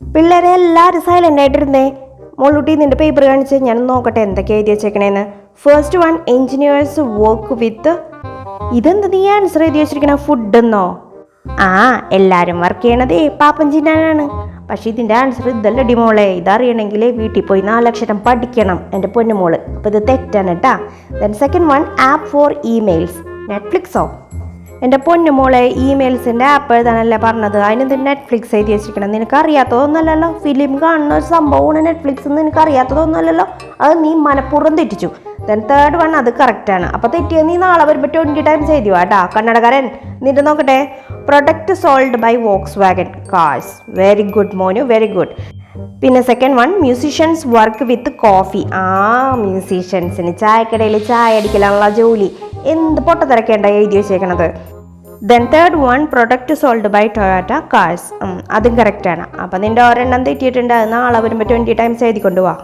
പിള്ളേരെ എല്ലാവരും സൈലന്റ് ആയിട്ടിരുന്നേ. മോളൂട്ടി നിന്റെ പേപ്പർ കാണിച്ച് ഞാൻ നോക്കട്ടെ എന്തൊക്കെ എഴുതി വെച്ചേക്കണേന്ന്. First one engineers work with ഇതെന്ത് നീ ആൻസർ എഴുതി വെച്ചിരിക്കണ ഫുഡ് എന്നോ? ആ എല്ലാവരും വർക്ക് ചെയ്യണതേ പാപ്പൻ ചിന്നാനാണ് പക്ഷേ ഇതിന്റെ ആൻസർ ഇതല്ല ഡിമോളെ ഇതറിയണമെങ്കിൽ വീട്ടിൽ പോയി നാലക്ഷരം പഠിക്കണം എന്റെ പൊന്നുമോൾ അപ്പോൾ ഇത് തെറ്റാണ് കേട്ടാ then second one app for emails നെറ്റ്ഫ്ലിക്സോ എന്റെ പൊന്നു മോളെ ഇമെയിൽസിന്റെ ആപ്പ് എഴുതാനല്ലേ പറഞ്ഞത്. അതിനെന്ത് നെറ്റ്ഫ്ലിക്സ് എഴുതി വെച്ചിരിക്കണം. നിനക്ക് അറിയാത്തതൊന്നുമല്ലല്ലോ ഫിലിം കാണുന്ന ഒരു സംഭവമാണ് നെറ്റ്ഫ്ലിക്സ് നിനക്ക് അറിയാത്തതൊന്നുമല്ലല്ലോ അത് നീ മനഃപൂർവം തെറ്റിച്ചു. ദെൻ തേർഡ് വൺ അത് കറക്റ്റാണ് അപ്പോൾ തെറ്റിയത് നീ നാളെ വരുമ്പോൾ ട്വന്റി ടൈംസ് എഴുതി വാട്ടാ കന്നടക്കാരൻ നിന്റെ നോക്കട്ടെ. Product sold by Volkswagen cars very good Monu. Very good പിന്നെ second one musicians work with coffee ആ മ്യൂസീഷ്യൻസിന് ചായക്കടയിൽ ചായ അടിക്കലാണുള്ള ജോലി. എന്ത് പൊട്ടത്തിരക്കേണ്ട എഴുതി വെച്ചേക്കണത്? Then third one product sold by Toyota cars അതും കറക്റ്റാണ് അപ്പം നിന്റെ ഒരെണ്ണം തെറ്റിയിട്ടുണ്ട് നാളെ വരുമ്പോൾ ട്വന്റി ടൈംസ് എഴുതി കൊണ്ടുപോവാ